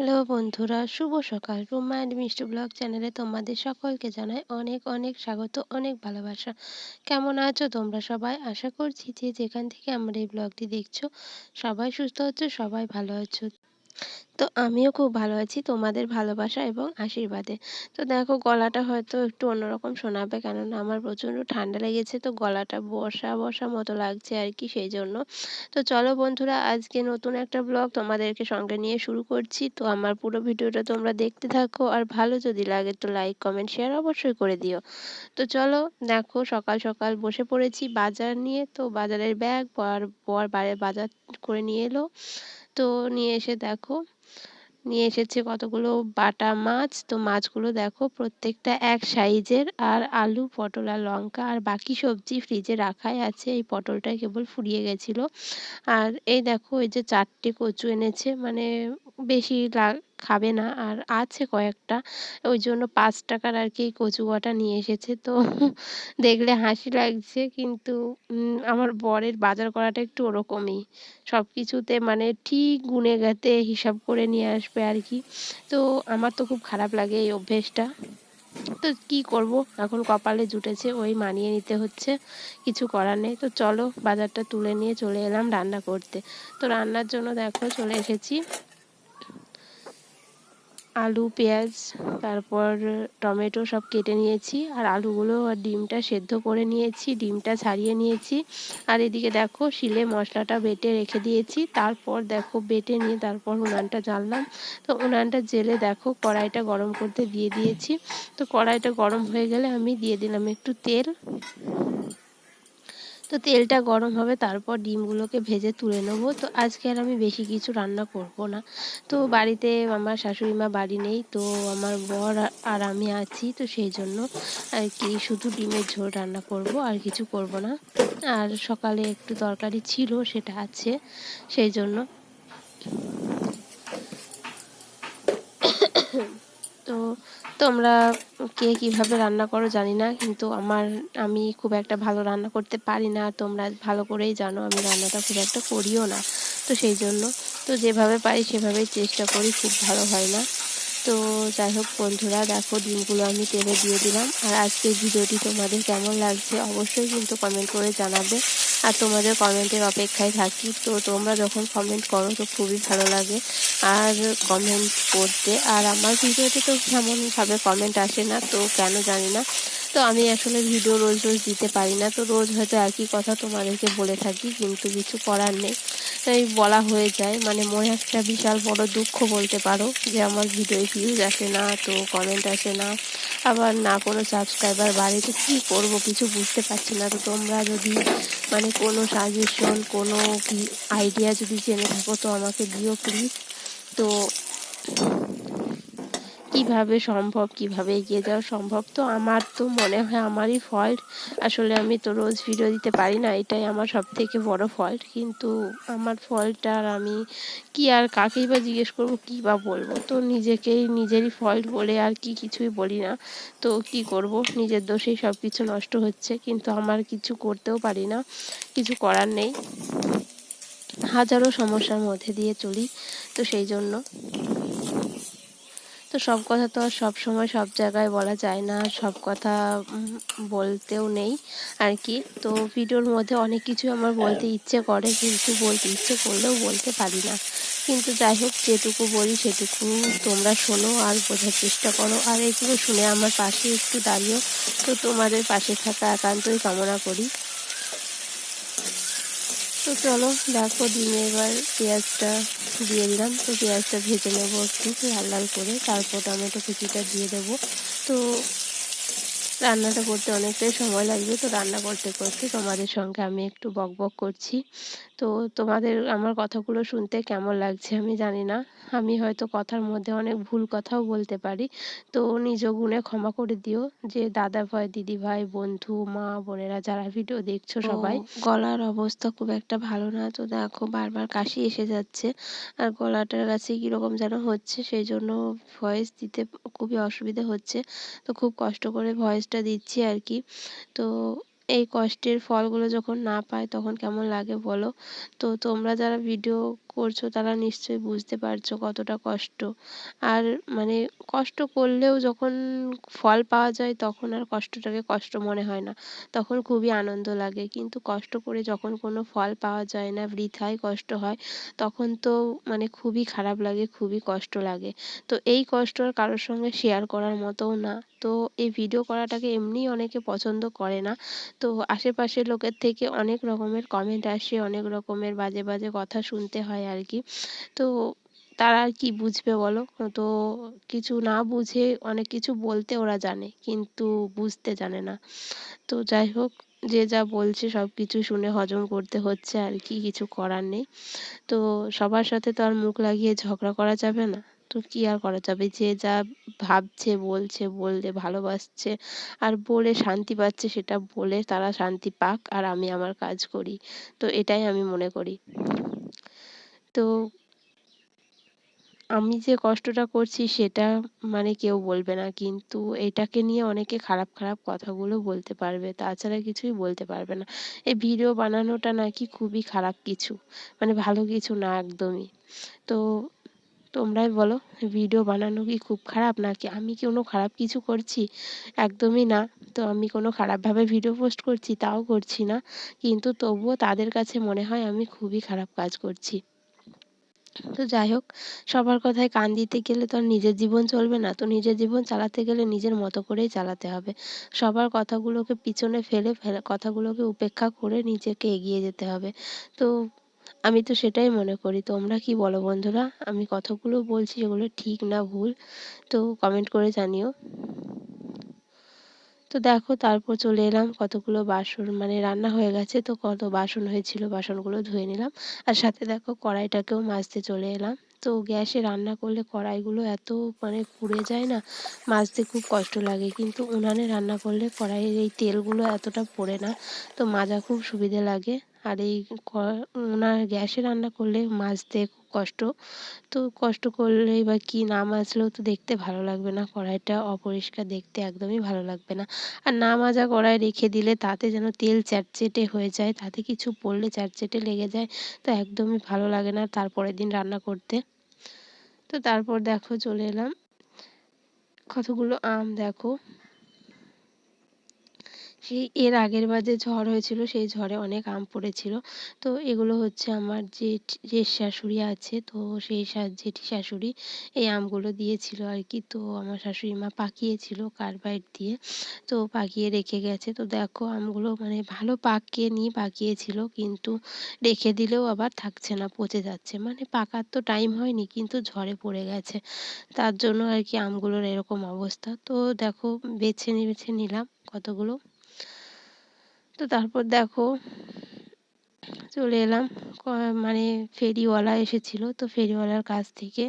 Hello বন্ধুরা, শুভ সকাল। Ruma and মিষ্টি ব্লগ চ্যানেলে তোমাদের সকলকে জানাই অনেক অনেক স্বাগত, অনেক ভালোবাসা। কেমন আছো তোমরা সবাই? আশা করছি যে যেখান থেকে আমার এই ব্লগটি দেখছ, সবাই সুস্থ হচ্ছে সবাই ভালো আছো। তো আমিও খুব ভালো আছি তোমাদের ভালোবাসা এবং আশীর্বাদে। তো দেখো গলাটা হয়তো একটু অন্যরকম শোনাবে কেননা আমার প্রচণ্ড ঠান্ডা লেগেছে তো গলাটা বসা বসা মতো লাগছে আর কি সেই জন্য তো চলো বন্ধুরা আজকে নতুন একটা ব্লগ তোমাদেরকে সঙ্গে নিয়ে শুরু করছি। তো আমার পুরো ভিডিওটা তোমরা দেখতে থাকো আর ভালো যদি লাগে তো লাইক কমেন্ট শেয়ার অবশ্যই করে দিও। তো চলো দেখো সকাল সকাল বসে পড়েছি বাজার নিয়ে। তো বাজারের ব্যাগ পর পর বাজার করে নিয়ে এলো। তো নিয়ে এসে দেখো। নিয়ে এসেছে কতগুলো বাটা মাছ। তো মাছগুলো দেখো প্রত্যেকটা এক সাইজের আর আলু, পটল আর লঙ্কা আর বাকি সবজি ফ্রিজে রাখাই আছে। এই পটলটা কেবল ফুরিয়ে গেছিল। আর এই দেখো এই যে চারটে কচু এনেছে। মানে বেশি খাবে না। আর আছে কয়েকটা। ওই জন্য পাঁচ টাকার আর কি কচু কটা নিয়ে এসেছে। তো দেখলে হাসি লাগছে। কিন্তু আমার বরের বাজার করাটা একটু ওরকমই। সব কিছুতে মানে ঠিক গুনে গাতে হিসাব করে নিয়ে আসবে আর কি তো আমার তো খুব খারাপ লাগে এই অভ্যেসটা। তো কি করব? এখন কপালে জুটেছে। ওই মানিয়ে নিতে হচ্ছে। কিছু করার নেই। তো চলো বাজারটা তুলে নিয়ে চলে এলাম রান্না করতে। তো রান্নার জন্য দেখো চলে এসেছি। আলু, পেঁয়াজ, তারপর টমেটো সব কেটে নিয়েছি। আর আলুগুলো আর ডিমটা সেদ্ধ করে নিয়েছি, ডিমটা ছাড়িয়ে নিয়েছি। আর এদিকে দেখো, শিলে মশলাটা বেটে রেখে দিয়েছি। তারপর দেখো, বেটে নিয়ে তারপর উনানটা জ্বাললাম। তো উনানটা জেলে দেখো, কড়াইটা গরম করতে দিয়ে দিয়েছি। তো কড়াইটা গরম হয়ে গেলে আমি দিয়ে দিলাম একটু তেল। তো তেলটা গরম হবে, তারপর ডিমগুলোকে ভেজে তুলে নেব। তো আজকে আর আমি বেশি কিছু রান্না করব না। তো বাড়িতে আমার শাশুড়ি মা বাড়ি নেই, তো আমার বর আর আমি আছি, তো সেই জন্য আর কি শুধু ডিমের ঝোল রান্না করব, আর কিছু করব না। আর সকালে একটু তরকারি ছিল, সেটা আছে, সেই জন্য। তো তোমরা কে কীভাবে রান্না করো জানি না, কিন্তু আমার, আমি খুব একটা ভালো রান্না করতে পারি না। তোমরা ভালো করেই জানো, আমি রান্নাটা খুব একটা করিও না। তো সেই জন্য, তো যেভাবে পারি সেভাবেই চেষ্টা করি, খুব ভালো হয় না। তো যাই হোক বন্ধুরা, দেখো ডিমগুলো আমি তেলে দিয়ে দিলাম। আর আজকের ভিডিওটি তোমাদের কেমন লাগছে অবশ্যই কিন্তু কমেন্ট করে জানাবে। আর তোমাদের কমেন্টের অপেক্ষায় থাকি। তো তোমরা যখন কমেন্ট করো তো খুবই ভালো লাগে আর কমেন্ট করতে। আর আমার ভিডিওতে তো তেমনভাবে কমেন্ট আসে না, তো কেন জানি না। তো আমি আসলে ভিডিও রোজ রোজ দিতে পারি না। তো রোজ হয়তো একই কথা তোমাদেরকে বলে থাকি, কিন্তু কিছু করার নেই। তাই বলা হয়ে যায় মানে মনে একটা বিশাল বড় দুঃখ বলতে পারো যে আমার ভিডিও ভিউজ আসে না, তো কমেন্ট আসে না। আবার না কোনো সাবস্ক্রাইবার বাড়ে তো কী করব কিছু বুঝতে পারছি না। তো তোমরা যদি মানে কোনো সাজেশন কোনো কি আইডিয়া যদি জেনে থাকো, তো আমাকে দিও প্লিজ তো কীভাবে সম্ভব, কীভাবে এগিয়ে যাওয়া সম্ভব? তো আমার তো মনে হয় আমারই ফল্ট আসলে আমি তো রোজ ভিডিও দিতে পারি না, এটাই আমার সব থেকে বড় ফল্ট কিন্তু আমার ফল্টটা আর আমি কি আর কাকেই বা জিজ্ঞেস করব, কী বা বলব? তো নিজেকেই নিজেরই ফল্ট বলে আর কি কিছুই বলি না। তো কি করব? নিজের দোষেই সব কিছু নষ্ট হচ্ছে, কিন্তু আমার কিছু করতেও পারি না, কিছু করার নেই। হাজারো সমস্যার মধ্যে দিয়ে চলি, তো সেই জন্য। তো সব কথা তো আর সব সময় সব জায়গায় বলা যায় না, সব কথা বলতেও নেই আর কি। তো ভিডিওর মধ্যে অনেক কিছু আমার বলতে ইচ্ছে করে, কিন্তু বলতে ইচ্ছে করলেও বলতে পারি না। কিন্তু যাই হোক, যেটুকু বলি সেটুকু তোমরা শোনো আর বোঝার চেষ্টা করো। আর এগুলো শুনে আমার পাশে একটু দাঁড়িয়েও তো তোমাদের পাশে থাকা একান্তই কামনা করি। তো চলো, দেখো দিনে এবার পেঁয়াজটা দিয়ে দিলাম। তো পেঁয়াজটা ভেজে নেব একটু লাল লাল করে। তারপর টমেটো কুচিটা দিয়ে দেবো। তো রান্নাটা করতে অনেকটাই সময় লাগবে তো রান্না করতে করতে তোমাদের সঙ্গে আমি একটু বক বক করছি। তো তোমাদের আমার কথাগুলো শুনতে কেমন লাগছে আমি জানি না। আমি হয়তো কথার মধ্যে অনেক ভুল কথাও বলতে পারি। তো নিজ গুণে ক্ষমা করে দিও যে দাদা ভাই দিদি ভাই বন্ধু মা বোনেরা যারা ভিডিও দেখছ সবাই। গলার অবস্থা খুব একটা ভালো না তো দেখো বারবার কাশি এসে যাচ্ছে। আর গলাটার কাছে কীরকম যেন হচ্ছে সেই জন্য ভয়েস দিতে খুবই অসুবিধা হচ্ছে। তো খুব কষ্ট করে ভয়েসটা দিচ্ছি আর কি তো এই কষ্টের ফলগুলো যখন না পাই তখন কেমন লাগে বলো? তো তোমরা যারা ভিডিও করছ তারা নিশ্চয়ই বুঝতে পারছ কতটা কষ্ট। আর মানে কষ্ট করলেও যখন ফল পাওয়া যায় তখন আর কষ্টটাকে কষ্ট মনে হয় না, তখন খুবই আনন্দ লাগে। কিন্তু কষ্ট করে যখন কোনো ফল পাওয়া যায় না, বৃথায় কষ্ট হয়, তখন তো মানে খুবই খারাপ লাগে, খুবই কষ্ট লাগে। তো এই কষ্ট আর কারোর সঙ্গে শেয়ার করার মতোও না। তো এই ভিডিও করাটাকে এমনিই অনেকে পছন্দ করে না। তো আশেপাশের লোকের থেকে অনেক রকমের কমেন্ট আসে, অনেক রকমের বাজে বাজে কথা শুনতে হয় আর কি তো তারা আর কি বুঝবে বলো? তো কিছু না বুঝে অনেক কিছু বলতে ওরা জানে, কিন্তু বুঝতে জানে না। তো যাই হোক, যে যা বলছে সব কিছু শুনে হজম করতে হচ্ছে আর কি, কিছু করার নেই। তো সবার সাথে তো আর মুখ লাগিয়ে ঝগড়া করা যাবে না। তো কি আর করা যাবে? যে যা ভাবছে, বলছে, বললে ভালোবাসছে আর বলে শান্তি পাচ্ছে সেটা বলে তারা শান্তি পাক আর আমি আমার কাজ করি। তো এটাই আমি মনে করি। তো আমি যে কষ্টটা করছি সেটা মানে কেউ বলবে না। কিন্তু এটাকে নিয়ে অনেকে খারাপ খারাপ কথাগুলো বলতে পারবে, তাছাড়া কিছুই বলতে পারবে না। এই ভিডিও বানানোটা নাকি খুবই খারাপ কিছু মানে ভালো কিছু না একদমই। তো তোমরাই বলো ভিডিও বানানো কি খুব খারাপ নাকি? আমি কোনো খারাপ কিছু করছি? একদমই না। তো আমি কোনো খারাপভাবে ভিডিও পোস্ট করছি, তাও করছি না। কিন্তু তবুও তাদের কাছে মনে হয় আমি খুবই খারাপ কাজ করছি। তো যাই হোক, সবার কথায় কান দিতে গেলে তো আর নিজের জীবন চলবে না। তো নিজের জীবন চালাতে গেলে নিজের মতো করেই চালাতে হবে। সবার কথাগুলোকে পিছনে ফেলে ফেলে, কথাগুলোকে উপেক্ষা করে নিজেকে এগিয়ে যেতে হবে। তো আমি তো সেটাই মনে করি। তোমরা কি বলো বন্ধুরা? আমি কথাগুলো বলছি এগুলো ঠিক না ভুল। তো কমেন্ট করে জানিও। তো দেখো তারপর চলে এলাম কতগুলো বাসন মানে রান্না হয়ে গেছে, তো কত বাসন হয়েছিল বাসনগুলো ধুয়ে নিলাম। আর সাথে দেখো কড়াইটাকেও মাজতে চলে এলাম। তো গ্যাসে রান্না করলে কড়াইগুলো এত মানে পুড়ে যায় না, মাজতে খুব কষ্ট লাগে। কিন্তু উনানে রান্না করলে কড়াইয়ের এই তেলগুলো এতটা পড়ে না, তো মাজা খুব সুবিধে লাগে। আর এই ওনার গ্যাসে রান্না করলে মাজতে খুব কষ্ট। তো কষ্ট করলে বা কি না মাজলেও তো দেখতে ভালো লাগবে না, কড়াইটা অপরিষ্কার দেখতে একদমই ভালো লাগবে না। আর না মাজা কড়াই রেখে দিলে তাতে যেন তেল চ্যাটচেটে হয়ে যায়, তাতে কিছু পড়লে চ্যাটচেটে লেগে যায়, তো একদমই ভালো লাগে না তারপরের দিন রান্না করতে। তো তারপর দেখো চলে এলাম। কতগুলো আম দেখো। সেই এর আগের বার যে ঝড় হয়েছিল, সেই ঝড়ে অনেক আম পড়েছিল। তো এগুলো হচ্ছে আমার যে জেঠ শাশুড়ি আছে, তো সেই জেঠি শাশুড়ি এই আমগুলো দিয়েছিল আর কি। তো আমার শাশুড়ি মা পাকিয়েছিল কার্বাইড দিয়ে, তো পাকিয়ে রেখে গেছে। তো দেখো আমগুলো মানে ভালো পাকিয়ে নিয়ে পাকিয়েছিল, কিন্তু রেখে দিলেও আবার থাকছে না, পচে যাচ্ছে। মানে পাকার তো টাইম হয়নি, কিন্তু ঝড়ে পড়ে গেছে। তার জন্য আর কি আমগুলোর এরকম অবস্থা। তো দেখো বেছে বেছে নিলাম কতগুলো। তো তারপর দেখো চলে এলাম। মানে ফেরিওয়ালা এসেছিল তো ফেরিওয়ালার কাছ থেকে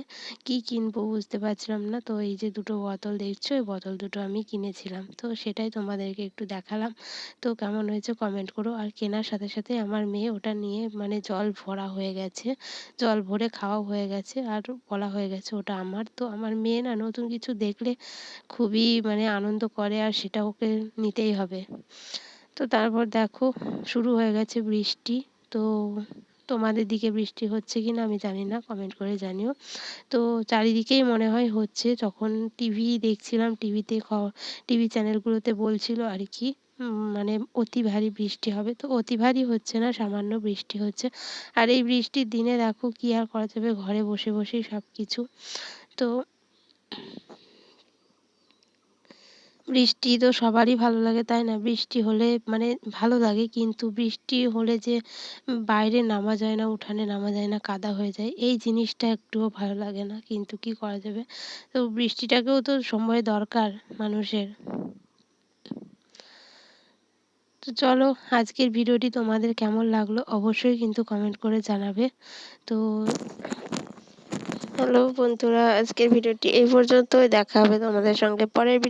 কি কিনবো বুঝতে পারছিলাম না। তো এই যে দুটো বোতল দেখছ, এই বোতল দুটো আমি কিনেছিলাম। তো সেটাই তোমাদেরকে একটু দেখালাম। তো কেমন হয়েছে কমেন্ট করো। আর কেনার সাথে সাথে আমার মেয়ে ওটা নিয়ে মানে জল ভরা হয়ে গেছে। জল ভরে খাওয়া হয়ে গেছে আর বলা হয়ে গেছে ওটা আমার। তো আমার মেয়ে না নতুন কিছু দেখলে খুবই মানে আনন্দ করে আর সেটা ওকে নিতেই হবে। তো তারপর দেখো, শুরু হয়ে গেছে বৃষ্টি। তো তোমাদের দিকে বৃষ্টি হচ্ছে কি না আমি জানি না কমেন্ট করে জানিও। তো চারিদিকেই মনে হয় হচ্ছে, যখন টিভি দেখছিলাম টিভিতে টিভি চ্যানেলগুলোতে বলছিল আর কি মানে অতি ভারী বৃষ্টি হবে। তো অতি ভারী হচ্ছে না, সামান্য বৃষ্টি হচ্ছে। আর এই বৃষ্টির দিনে দেখো কি আর করা যাবে, ঘরে বসে বসেই সব কিছু তো বৃষ্টি তো সবারই ভালো লাগে, তাই না? বৃষ্টি হলে মানে ভালো লাগে, কিন্তু বৃষ্টি হলে যে বাইরে নামা যায় না, উঠানে নামা যায় না, কাদা হয়ে যায়, এই জিনিসটা একটুও ভালো লাগে না, কিন্তু কি করা যাবে? তো বৃষ্টিটাকেও তো সময় দরকার মানুষের। তো চলো, আজকের ভিডিওটি তোমাদের কেমন লাগল অবশ্যই কিন্তু কমেন্ট করে জানাবে। তো হ্যালো বন্ধুরা, আজকের ভিডিওটি এই পর্যন্তই, দেখা হবে তোমাদের সঙ্গে পরের ভিডিও